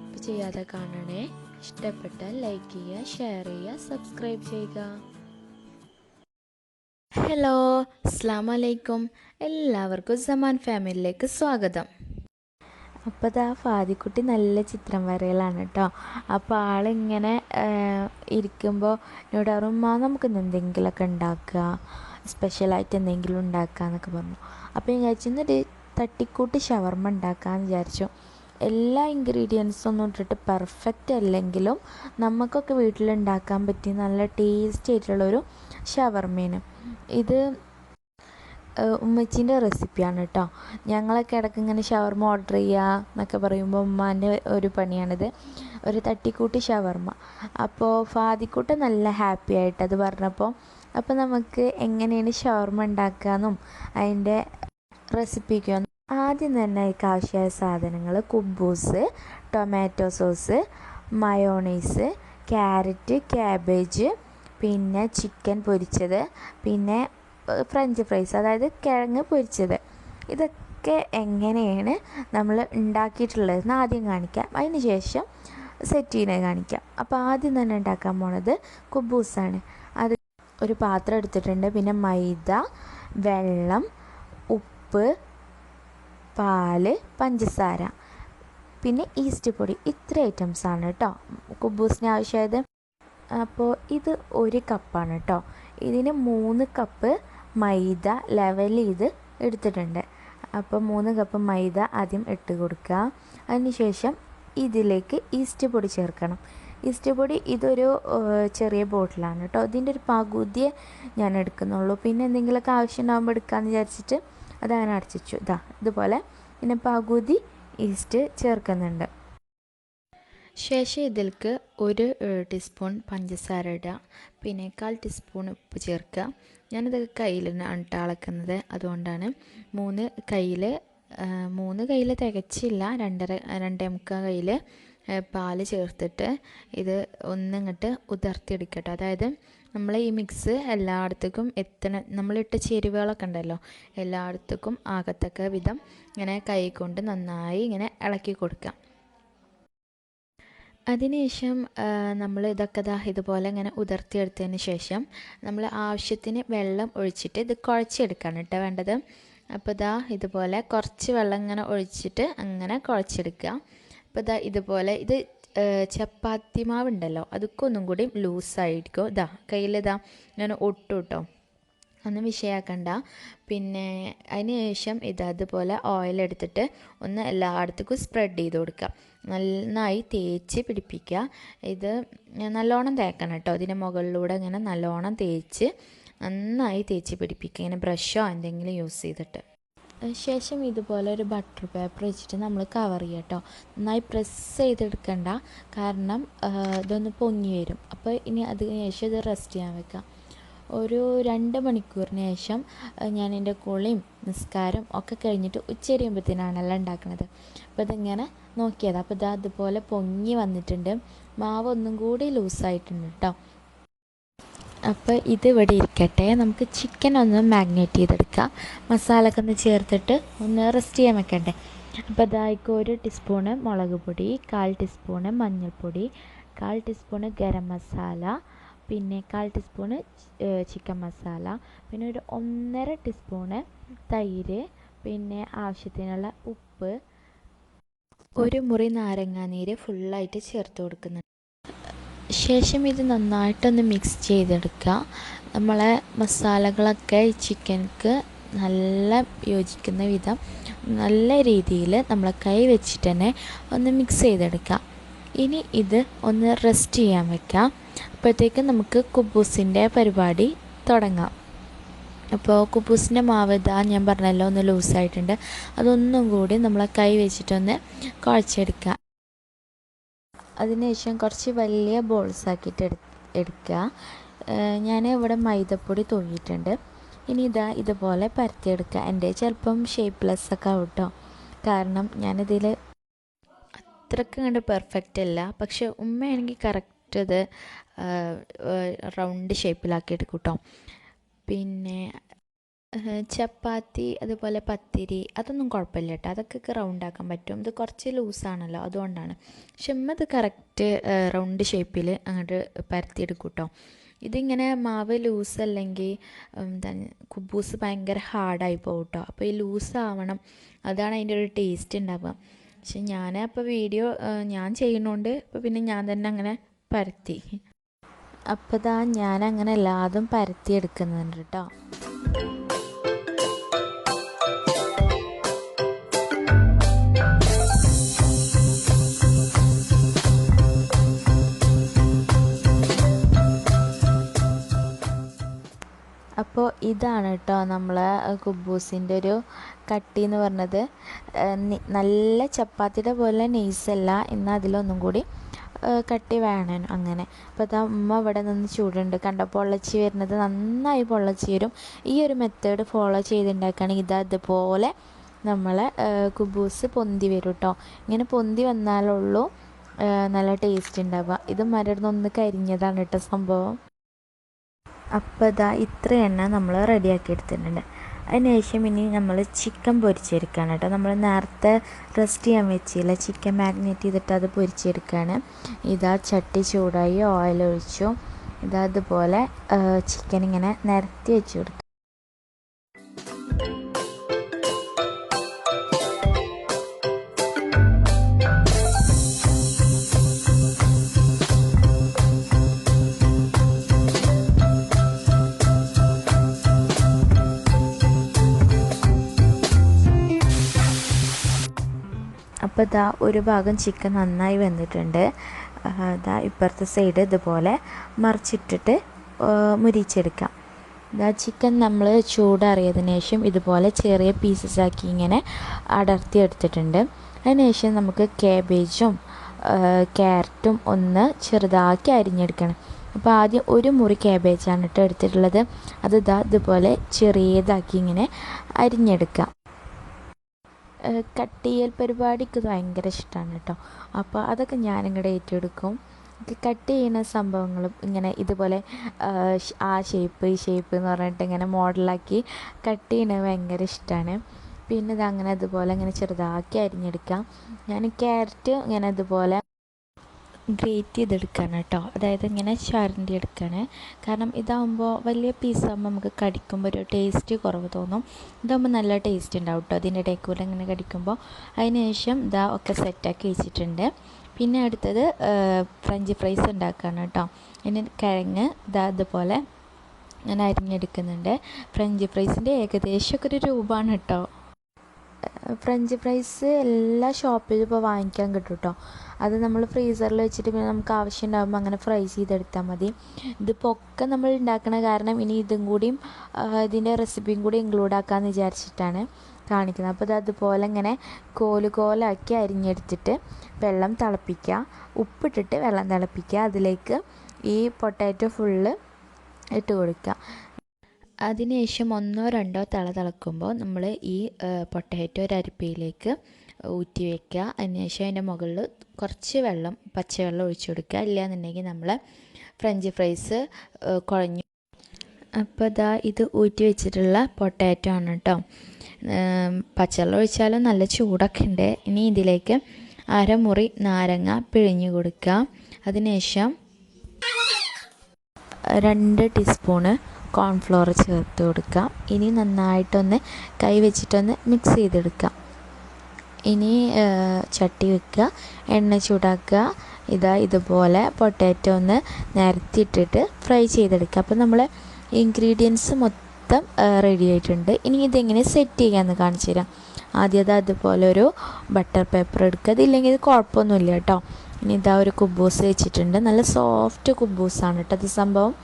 Skip ചെയ്യാതെ കാണണേ ഇഷ്ടപ്പെട്ടാൽ ലൈക്ക് ചെയ്യുക ഷെയർ ചെയ്യുക സബ്സ്ക്രൈബ് ചെയ്യുക. ഹലോ അസ്സാം വലൈക്കും എല്ലാവർക്കും സമാൻ ഫാമിലിയിലേക്ക് സ്വാഗതം. അപ്പോൾ ആ ഫാദിക്കുട്ടി നല്ല ചിത്രം വരയിലാണ് കേട്ടോ അപ്പോൾ ആളിങ്ങനെ ഇരിക്കുമ്പോൾ എന്നോട് നമുക്ക് ഇന്ന് എന്തെങ്കിലുമൊക്കെ ഉണ്ടാക്കുക. സ്പെഷ്യലായിട്ട് എന്തെങ്കിലും ഉണ്ടാക്കുക എന്നൊക്കെ പറഞ്ഞു. അപ്പോൾ ഞാൻ വിചാരിച്ചൊരു തട്ടിക്കൂട്ട് ഷവർമ്മ ഉണ്ടാക്കാമെന്ന് വിചാരിച്ചു. എല്ലാ ഇൻഗ്രീഡിയൻസും ഒന്നും ഇട്ടിട്ട് പെർഫെക്റ്റ് അല്ലെങ്കിലും നമുക്കൊക്കെ വീട്ടിലുണ്ടാക്കാൻ പറ്റിയ നല്ല ടേസ്റ്റി ആയിട്ടുള്ളൊരു ഷവർമീന് ഇത് ഉമ്മച്ചീന്റെ റെസിപ്പിയാണ് കേട്ടോ ഞങ്ങളൊക്കെ ഇടയ്ക്ക് ഇങ്ങനെ ഷവർമ ഓർഡർ ചെയ്യുക എന്നൊക്കെ പറയുമ്പോൾ ഉമ്മാന്റെ ഒരു പണിയാണിത്. ഒരു തട്ടിക്കൂട്ടി ഷവർമ അപ്പോൾ ഫാദിക്കൂട്ട് നല്ല ഹാപ്പി ആയിട്ട് അത് പറഞ്ഞപ്പോൾ അപ്പോൾ നമുക്ക് എങ്ങനെയാണ് ഷവർമ്മ ഉണ്ടാക്കാമെന്നും അതിന്റെ റെസിപ്പിക്കും ആദ്യം തന്നെ അതിലേക്ക് ആവശ്യമായ സാധനങ്ങൾ കുബൂസ് tomato sauce mayonnaise carrot cabbage പിന്നെ ചിക്കൻ പൊരിച്ചത് പിന്നെ ഫ്രഞ്ച് ഫ്രൈസ് അതായത് കിഴങ്ങ് പൊരിച്ചത്. ഇതൊക്കെ എങ്ങനെയാണ് നമ്മൾ ഉണ്ടാക്കിയിട്ടുള്ളതെന്ന് ആദ്യം കാണിക്കാം. അതിന് ശേഷം സെറ്റ് ചെയ്യുന്നത് കാണിക്കാം. അപ്പോൾ ആദ്യം തന്നെ ഉണ്ടാക്കാൻ പോണത് കുബൂസാണ്. അത് ഒരു പാത്രം എടുത്തിട്ടുണ്ട്. പിന്നെ മൈദ വെള്ളം ഉപ്പ് പാൽ പഞ്ചസാര പിന്നെ ഈസ്റ്റ് പൊടി. ഇത്ര ഐറ്റംസ് ആണ് കേട്ടോ കുബൂസിന് ആവശ്യമായത് അപ്പോൾ ഇത് ഒരു കപ്പാണ് കേട്ടോ ഇതിന് മൂന്ന് കപ്പ് മൈദ ലെവൽ ചെയ്ത് എടുത്തിട്ടുണ്ട്. അപ്പോൾ മൂന്ന് കപ്പ് മൈദ ആദ്യം ഇട്ട് കൊടുക്കുക. അതിനുശേഷം ഇതിലേക്ക് ഈസ്റ്റ് പൊടി ചേർക്കണം. ഈസ്റ്റ് പൊടി ഇതൊരു ചെറിയ ബോട്ടിലാണ് കേട്ടോ ഇതിന്റെ ഒരു പകുതിയെ ഞാൻ എടുക്കുന്നുള്ളൂ. പിന്നെ എന്തെങ്കിലുമൊക്കെ ആവശ്യം ഉണ്ടാകുമ്പോൾ എടുക്കാമെന്ന് വിചാരിച്ചിട്ട് അതങ്ങനെ അടച്ചു ഇതാ ഇതുപോലെ പിന്നെ പകുതി ഈസ്റ്റ് ചേർക്കുന്നുണ്ട്. ശേഷം ഇതിൽക്ക് ഒരു ടീസ്പൂൺ പഞ്ചസാര ഇടുക. പിന്നെ കാൽ ടീസ്പൂൺ ഉപ്പ് ചേർക്കുക. ഞാനിത് കയ്യിലാണ് അളക്കുന്നത്. അതുകൊണ്ടാണ് മൂന്ന് കയ്യിൽ മൂന്ന് കയ്യിൽ തികച്ചില്ല. രണ്ടര രണ്ടേ മുക്കാൽ കയ്യിൽ പാൽ ചേർത്തിട്ട് ഇത് ഒന്നിങ്ങോട്ട് ഉതിർത്തിയെടുക്കട്ടെ. അതായത് നമ്മൾ ഈ മിക്സ് എല്ലായിടത്തേക്കും എത്തണ നമ്മളിട്ട ചേരുവകളൊക്കെ ഉണ്ടല്ലോ എല്ലായിടത്തേക്കും ആകത്തക്ക വിധം ഇങ്ങനെ കൈ കൊണ്ട് നന്നായി ഇങ്ങനെ ഇളക്കി കൊടുക്കാം. അതിനുശേഷം നമ്മൾ ഇതൊക്കെ ദാ ഇതുപോലെ ഇങ്ങനെ ഉതിർത്തിയെടുത്തതിന് ശേഷം നമ്മൾ ആവശ്യത്തിന് വെള്ളം ഒഴിച്ചിട്ട് ഇത് കുഴച്ചെടുക്കാണ് കേട്ടോ വേണ്ടത്. അപ്പോൾ ഇതാ ഇതുപോലെ കുറച്ച് വെള്ളം ഇങ്ങനെ ഒഴിച്ചിട്ട് അങ്ങനെ കുഴച്ചെടുക്കുക. അപ്പോൾ ഇതാ ഇതുപോലെ ഇത് ചപ്പാത്തി മാവ് ഉണ്ടല്ലോ അതൊക്കെ ഒന്നും കൂടി ലൂസായിരിക്കും. ഇതാ കയ്യിൽ ഇതാ ഞാൻ ഒട്ടു കേട്ടോ ഒന്നും വിഷയാക്കണ്ട. പിന്നെ അതിന് ശേഷം ഇത് അതുപോലെ ഓയിൽ എടുത്തിട്ട് ഒന്ന് എല്ലായിടത്തേക്കും സ്പ്രെഡ് ചെയ്ത് കൊടുക്കുക. നന്നായി തേച്ച് പിടിപ്പിക്കുക. ഇത് നല്ലോണം തേക്കണം കേട്ടോ. ഇതിന്റെ മുകളിലൂടെ ഇങ്ങനെ നല്ലോണം തേച്ച് നന്നായി തേച്ച് പിടിപ്പിക്കുക. ഇങ്ങനെ ബ്രഷോ എന്തെങ്കിലും യൂസ് ചെയ്തിട്ട്. ശേഷം ഇതുപോലെ ഒരു ബട്ടർ പേപ്പർ വെച്ചിട്ട് നമ്മൾ കവർ ചെയ്യുക കേട്ടോ നന്നായി പ്രസ് ചെയ്തെടുക്കണ്ട. കാരണം ഇതൊന്ന് പൊങ്ങി വരും. അപ്പോൾ ഇനി അതിന് ശേഷം ഇത് റെസ്റ്റ് ചെയ്യാൻ വെക്കാം. ഒരു രണ്ട് മണിക്കൂറിന് ശേഷം ഞാൻ എന്റെ കുളിയും നിസ്കാരം ഒക്കെ കഴിഞ്ഞിട്ട് ഉച്ചരിയുമ്പോഴത്തേനാണല്ലോ ഉണ്ടാക്കുന്നത് അപ്പോൾ ഇതിങ്ങനെ നോക്കിയത്. അപ്പോൾ ഇത് അതുപോലെ പൊങ്ങി വന്നിട്ടുണ്ട്. മാവ് ഒന്നും കൂടി ലൂസായിട്ടുണ്ട് കേട്ടോ അപ്പോൾ ഇത് ഇവിടെ ഇരിക്കട്ടെ. നമുക്ക് ചിക്കൻ ഒന്ന് മാഗ്നേറ്റ് ചെയ്തെടുക്കാം. മസാലയൊക്കെ ഒന്ന് ചേർത്തിട്ട് ഒന്ന് റെസ്റ്റ് ചെയ്യാൻ വെക്കണ്ടേ. അപ്പോൾ ഇതായിക്ക് ഒരു ടീസ്പൂണ് മുളക് പൊടി കാൽ ടീസ്പൂണ് മഞ്ഞൾപ്പൊടി കാൽ ടീസ്പൂണ് ഗരം മസാല പിന്നെ കാൽ ടീസ്പൂണ് ചിക്കൻ മസാല പിന്നെ ഒരു ഒന്നര ടീസ്പൂണ് തൈര് പിന്നെ ആവശ്യത്തിനുള്ള ഉപ്പ്. ഒരു മുറി നാരങ്ങാനീര് ഫുള്ളായിട്ട് ചേർത്ത് കൊടുക്കുന്നുണ്ട്. ശേഷം ഇത് നന്നായിട്ടൊന്ന് മിക്സ് ചെയ്തെടുക്കുക. നമ്മളെ മസാലകളൊക്കെ ചിക്കൻക്ക് നല്ല യോജിക്കുന്ന വിധം നല്ല രീതിയിൽ നമ്മൾ കൈ വെച്ചിട്ട് തന്നെ ഒന്ന് മിക്സ് ചെയ്തെടുക്കുക. ഇനി ഇത് ഒന്ന് റെസ്റ്റ് ചെയ്യാൻ വെക്കാം അപ്പോഴത്തേക്ക് നമുക്ക് കുബൂസിന്റെ പരിപാടി തുടങ്ങാം. അപ്പോൾ കുബൂസിന്റെ മാവ് ഇതാ ഞാൻ പറഞ്ഞല്ലോ ഒന്ന് ലൂസായിട്ടുണ്ട് അതൊന്നും കൂടി നമ്മളെ കൈ വെച്ചിട്ടൊന്ന് കുഴച്ചെടുക്കുക. അതിനുശേഷം കുറച്ച് വലിയ ബോൾസ് ആക്കിയിട്ട് എടു എടുക്കുക ഞാൻ ഇവിടെ മൈദപ്പൊടി തൂങ്ങിയിട്ടുണ്ട് ഇനി ഇതാ ഇതുപോലെ പരത്തിയെടുക്കുക എന്റെ ചിലപ്പം ഷേപ്പ്ലെസ് ഒക്കെ ആവും കേട്ടോ കാരണം ഞാനിതിൽ അത്രയ്ക്ക് കണ്ട് പെർഫെക്റ്റ് അല്ല. പക്ഷെ ഉമ്മയാണെങ്കിൽ കറക്റ്റ് അത് റൗണ്ട് ഷേപ്പിലാക്കി എടുക്കും കേട്ടോ പിന്നെ ചപ്പാത്തി അതുപോലെ പത്തിരി അതൊന്നും കുഴപ്പമില്ല കേട്ടോ അതൊക്കെ റൗണ്ട് ആക്കാൻ പറ്റും. ഇത് കുറച്ച് ലൂസാണല്ലോ അതുകൊണ്ടാണ്. പക്ഷെ ഉമ്മ ഇത് കറക്റ്റ് റൗണ്ട് ഷേപ്പിൽ അങ്ങോട്ട് പരത്തിയെടുക്കും കേട്ടോ ഇതിങ്ങനെ മാവ് ലൂസ് അല്ലെങ്കിൽ എന്താണ് കുബൂസ് ഭയങ്കര ഹാർഡായി പോകും കേട്ടോ അപ്പോൾ ഈ ലൂസ് ആവണം. അതാണ് അതിന്റെ ഒരു ടേസ്റ്റ് ഉണ്ടാവുക പക്ഷെ ഞാൻ അപ്പോൾ വീഡിയോ ഞാൻ ചെയ്യുന്നുണ്ട് അപ്പോൾ പിന്നെ ഞാൻ തന്നെ അങ്ങനെ പരത്തി. അപ്പോൾ ഇതാ ഞാൻ അങ്ങനെ എല്ലാതും പരത്തി എടുക്കുന്നുണ്ട് കേട്ടോ അപ്പോൾ ഇതാണ് കേട്ടോ നമ്മളെ കുബൂസിന്റെ ഒരു കട്ടി എന്ന് പറഞ്ഞത്. നല്ല ചപ്പാത്തിയുടെ പോലെ നെയ്സല്ല. എന്നാൽ അതിലൊന്നും കൂടി കട്ടി വേണം അങ്ങനെ. അപ്പോൾ അത് ഉമ്മ ഇവിടെ നിന്ന് ചൂടുണ്ട്. കണ്ട പൊള്ളച്ചി വരുന്നത് നന്നായി പൊള്ളച്ചി വരും. ഈ ഒരു മെത്തേഡ് ഫോളോ ചെയ്തുണ്ടാക്കുകയാണെങ്കിൽ ഇതാ ഇതുപോലെ നമ്മളെ കുബൂസ് പൊന്തി വരും കേട്ടോ. ഇങ്ങനെ പൊന്തി വന്നാലുള്ളൂ നല്ല ടേസ്റ്റ് ഉണ്ടാവുക. ഇത് മരടുന്നൊന്ന് കരിഞ്ഞതാണ് കേട്ടോ സംഭവം. അപ്പോൾ ഇതാ ഇത്ര എണ്ണ നമ്മൾ റെഡിയാക്കി എടുത്തിട്ടുണ്ട് അതിനുശേഷം ഇനി നമ്മൾ ചിക്കൻ പൊരിച്ചെടുക്കുകയാണ് കേട്ടോ. നമ്മൾ നേരത്തെ റെസ്റ്റ് ചെയ്യാൻ വെച്ചില്ല. ചിക്കൻ മാഗ്നേറ്റ് ചെയ്തിട്ട് അത് പൊരിച്ചെടുക്കുകയാണ് ഇതാ ചട്ടി ചൂടായി ഓയിൽ ഒഴിച്ചു. ഇതാ അതുപോലെ ചിക്കൻ ഇങ്ങനെ നിരത്തി വെച്ച് കൊടുക്കും. അപ്പോൾ ഇതാ ഒരു ഭാഗം ചിക്കൻ നന്നായി വെന്തിട്ടുണ്ട്. ഇതാ ഇപ്പുറത്തെ സൈഡ് ഇതുപോലെ മറിച്ചിട്ടിട്ട് മുരിച്ചെടുക്കാം. ഇതാ ചിക്കൻ നമ്മൾ ചൂടറിയതിന് ശേഷം ഇതുപോലെ ചെറിയ പീസസ് ആക്കി ഇങ്ങനെ അടർത്തി എടുത്തിട്ടുണ്ട്. അതിനുശേഷം നമുക്ക് കാബേജും ക്യാരറ്റും ഒന്ന് ചെറുതാക്കി അരിഞ്ഞെടുക്കണം. അപ്പോൾ ആദ്യം ഒരു മുറി ക്യാബേജാണ് കേട്ടോ എടുത്തിട്ടുള്ളത്. അത് ഇതാ ഇതുപോലെ ചെറിയതാക്കി ഇങ്ങനെ അരിഞ്ഞെടുക്കാം. ഏഹ് കട്ട് ചെയ്യൽ പരിപാടിക്ക് ഭയങ്കര ഇഷ്ടമാണ് കേട്ടോ. അപ്പോൾ അതൊക്കെ ഞാനിങ്ങടെ ഏറ്റെടുക്കും. കട്ട് ചെയ്യുന്ന സംഭവങ്ങളും ഇങ്ങനെ ഇതുപോലെ ആ ഷേപ്പ് ഈ ഷേപ്പ് എന്ന് പറഞ്ഞിട്ട് ഇങ്ങനെ മോഡലാക്കി കട്ട് ചെയ്യുന്നത് ഭയങ്കര ഇഷ്ടമാണ് പിന്നെ ഇത് അങ്ങനെ അതുപോലെ ഇങ്ങനെ ചെറുതാക്കി അരിഞ്ഞെടുക്കാം. ഞാൻ ക്യാരറ്റ് ഇങ്ങനെ അതുപോലെ ഗ്രേറ്റ് ചെയ്തെടുക്കുകയാണ് കേട്ടോ. അതായത് ഇങ്ങനെ ചരണ്ടി എടുക്കുകയാണ് കാരണം ഇതാകുമ്പോൾ വലിയ പീസാകുമ്പോൾ നമുക്ക് കടിക്കുമ്പോൾ ഒരു ടേസ്റ്റ് കുറവ് തോന്നും. ഇതാകുമ്പോൾ നല്ല ടേസ്റ്റ് ഉണ്ടാവും കേട്ടോ. അതിന്റെ ഇടയിൽ കൂടെ ഇങ്ങനെ കടിക്കുമ്പോൾ അതിന് ശേഷം ഇതാ ഒക്കെ സെറ്റാക്കി വെച്ചിട്ടുണ്ട്. പിന്നെ അടുത്തത് ഫ്രഞ്ച് ഫ്രൈസ് ഉണ്ടാക്കുകയാണ് കേട്ടോ. ഇനി കിഴങ്ങ് ഇതാ അതുപോലെ ഞാൻ അരിഞ്ഞെടുക്കുന്നുണ്ട്. ഫ്രഞ്ച് ഫ്രൈസിന്റെ ഏകദേശം ഒക്കെ ഒരു രൂപമാണ് കേട്ടോ. ഫ്രഞ്ച് ഫ്രൈസ് എല്ലാ ഷോപ്പിലും ഇപ്പോൾ വാങ്ങിക്കാൻ കിട്ടും കേട്ടോ. അത് നമ്മൾ ഫ്രീസറിൽ വെച്ചിട്ട് പിന്നെ നമുക്ക് ആവശ്യം ഉണ്ടാകുമ്പോൾ അങ്ങനെ ഫ്രൈ ചെയ്തെടുത്താൽ മതി. ഇതിപ്പോൾ ഒക്കെ നമ്മൾ ഉണ്ടാക്കണ കാരണം ഇനി ഇതും കൂടിയും ഇതിന്റെ റെസിപ്പിയും കൂടി ഇൻക്ലൂഡ് ആക്കാമെന്ന് വിചാരിച്ചിട്ടാണ് കാണിക്കുന്നത്. അപ്പോൾ ഇത് അതുപോലെ ഇങ്ങനെ കോൽ കോലാക്കി അരിഞ്ഞെടുത്തിട്ട് വെള്ളം തിളപ്പിക്കുക. ഉപ്പിട്ടിട്ട് വെള്ളം തിളപ്പിക്കുക. അതിലേക്ക് ഈ പൊട്ടാറ്റോ ഫുള്ള് ഇട്ട് കൊടുക്കുക. അതിനുശേഷം ഒന്നോ രണ്ടോ തിള തിളക്കുമ്പോൾ നമ്മൾ ഈ പൊട്ടാറ്റോ ഒരു അരിപ്പയിലേക്ക് ഊറ്റി വയ്ക്കുക അതിനുശേഷം അതിന്റെ മുകളിൽ കുറച്ച് വെള്ളം പച്ചവെള്ളം ഒഴിച്ചു കൊടുക്കുക. ഇല്ലയെന്നുണ്ടെങ്കിൽ നമ്മൾ ഫ്രഞ്ച് ഫ്രൈസ് കുഴഞ്ഞു. അപ്പോൾ ഇതാ ഇത് ഊറ്റി വെച്ചിട്ടുള്ള പൊട്ടാറ്റോ ആണ് കേട്ടോ പച്ചവെള്ളം ഒഴിച്ചാലും നല്ല ചൂടൊക്കെ ഉണ്ട്. ഇനി ഇതിലേക്ക് അരമുറി നാരങ്ങ പിഴിഞ്ഞു കൊടുക്കുക. അതിനുശേഷം രണ്ട് ടീസ്പൂണ് കോൺഫ്ലോർ ചേർത്ത് കൊടുക്കാം ഇനി നന്നായിട്ടൊന്ന് കൈ വെച്ചിട്ടൊന്ന് മിക്സ് ചെയ്തെടുക്കുക. ഇനി ചട്ടി വെക്കുക എണ്ണ ചൂടാക്കുക. ഇതാ ഇതുപോലെ പൊട്ടാറ്റോ ഒന്ന് നിരത്തിയിട്ടിട്ട് ഫ്രൈ ചെയ്തെടുക്കുക. അപ്പോൾ നമ്മൾ ഇൻഗ്രീഡിയൻസ് മൊത്തം റെഡി ആയിട്ടുണ്ട്. ഇനി ഇതെങ്ങനെ സെറ്റ് ചെയ്യാമെന്ന് കാണിച്ചു തരാം. ആദ്യം അത് അതുപോലെ ഒരു ബട്ടർ പേപ്പർ എടുക്കുക. അതില്ലെങ്കിൽ ഇത് കുഴപ്പമൊന്നുമില്ല കേട്ടോ. ഇനി ഇതാ ഒരു കുബൂസ് വെച്ചിട്ടുണ്ട്. നല്ല സോഫ്റ്റ് കുബൂസാണ് കേട്ടോ അത് സംഭവം.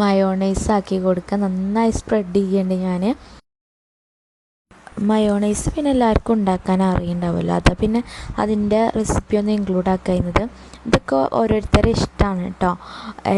മയോണൈസ് ആക്കി കൊടുക്കുക. നന്നായി സ്പ്രെഡ് ചെയ്യേണ്ട ഞാൻ മയോണൈസ് പിന്നെ എല്ലാവർക്കും ഉണ്ടാക്കാൻ അറിയണ്ടാവുമല്ലോ അതാ പിന്നെ അതിന്റെ റെസിപ്പി ഒന്ന് ഇൻക്ലൂഡ് ആക്കുന്നത് ഇതൊക്കെ ഓരോരുത്തരുടെ ഇഷ്ടമാണ് കേട്ടോ.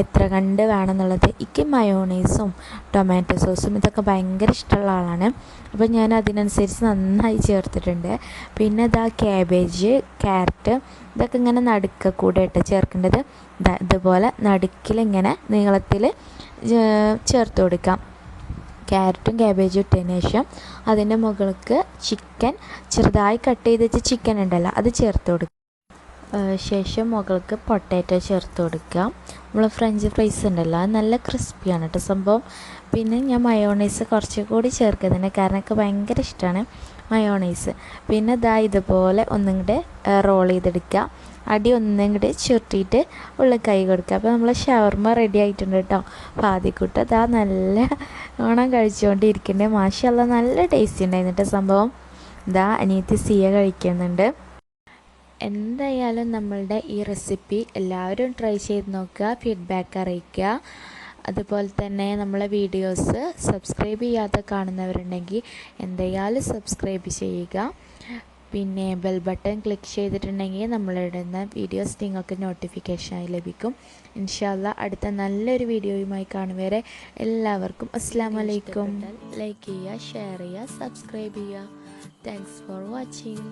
എത്ര കണ്ട് വേണമെന്നുള്ളത്. എനിക്ക് മയോണൈസും ടൊമാറ്റോ സോസും ഇതൊക്കെ ഭയങ്കര ഇഷ്ടമുള്ള ആളാണ്. അപ്പോൾ ഞാൻ അതിനനുസരിച്ച് നന്നായി ചേർത്തിട്ടുണ്ട്. പിന്നെ ഇതാ ക്യാബേജ് ക്യാരറ്റ് ഇതൊക്കെ ഇങ്ങനെ നടുക്ക കൂടെ ഇട്ട് ചേർക്കേണ്ടത്. ഇതുപോലെ നടുക്കിലിങ്ങനെ നീളത്തിൽ ചേർത്ത് കൊടുക്കാം. ക്യാരറ്റും ക്യാബേജും ഇട്ടതിന് ശേഷം അതിന്റെ മുകൾക്ക് ചിക്കൻ ചെറുതായി കട്ട് ചെയ്ത് വെച്ച ചിക്കൻ ഉണ്ടല്ലോ അത് ചേർത്ത് കൊടുക്കുക ശേഷം മുകൾക്ക് പൊട്ടാറ്റോ ചേർത്ത് കൊടുക്കുക നമ്മൾ ഫ്രഞ്ച് ഫ്രൈസ് ഉണ്ടല്ലോ അത് നല്ല ക്രിസ്പിയാണ് കേട്ടോ സംഭവം. പിന്നെ ഞാൻ മയോണൈസ് കുറച്ച് കൂടി ചേർക്കുന്നുണ്ട് കാരണം എനിക്ക് ഭയങ്കര ഇഷ്ടമാണ് മയോണൈസ് പിന്നെ ഇതാ ഇതുപോലെ ഒന്നും കൂടെ റോൾ ചെയ്തെടുക്കുക അടി ഒന്നും കൂടി ചുരുട്ടിയിട്ട് ഉള്ളിൽ കൈ കൊടുക്കുക. അപ്പോൾ നമ്മൾ ഷവർമ റെഡി ആയിട്ടുണ്ട് കേട്ടോ. അപ്പോൾ അതാ നല്ല ഓണം കഴിച്ചുകൊണ്ടിരിക്കണ്ടേ മാഷല്ല നല്ല ടേസ്റ്റ് ഉണ്ടായിരുന്നു സംഭവം. ഇതാ അനിയത്തി സിയ കഴിക്കുന്നുണ്ട്. എന്തായാലും നമ്മളുടെ ഈ റെസിപ്പി എല്ലാവരും ട്രൈ ചെയ്ത് നോക്കുക ഫീഡ്ബാക്ക് അറിയിക്കുക. അതുപോലെ തന്നെ നമ്മളെ വീഡിയോസ് സബ്സ്ക്രൈബ് ചെയ്യാതെ കാണുന്നവരുണ്ടെങ്കിൽ എന്തായാലും സബ്സ്ക്രൈബ് ചെയ്യുക. പിന്നെ ബെൽ ബട്ടൺ ക്ലിക്ക് ചെയ്തിട്ടുണ്ടെങ്കിൽ നമ്മളിടുന്ന വീഡിയോസ് നിങ്ങൾക്ക് നോട്ടിഫിക്കേഷനായി ലഭിക്കും. ഇൻഷാല്ല അടുത്ത നല്ലൊരു വീഡിയോയുമായി കാണുവരെ എല്ലാവർക്കും അസ്സാം വലൈക്കും ലൈക്ക് ചെയ്യുക ഷെയർ ചെയ്യുക സബ്സ്ക്രൈബ് ചെയ്യുക. Thanks for watching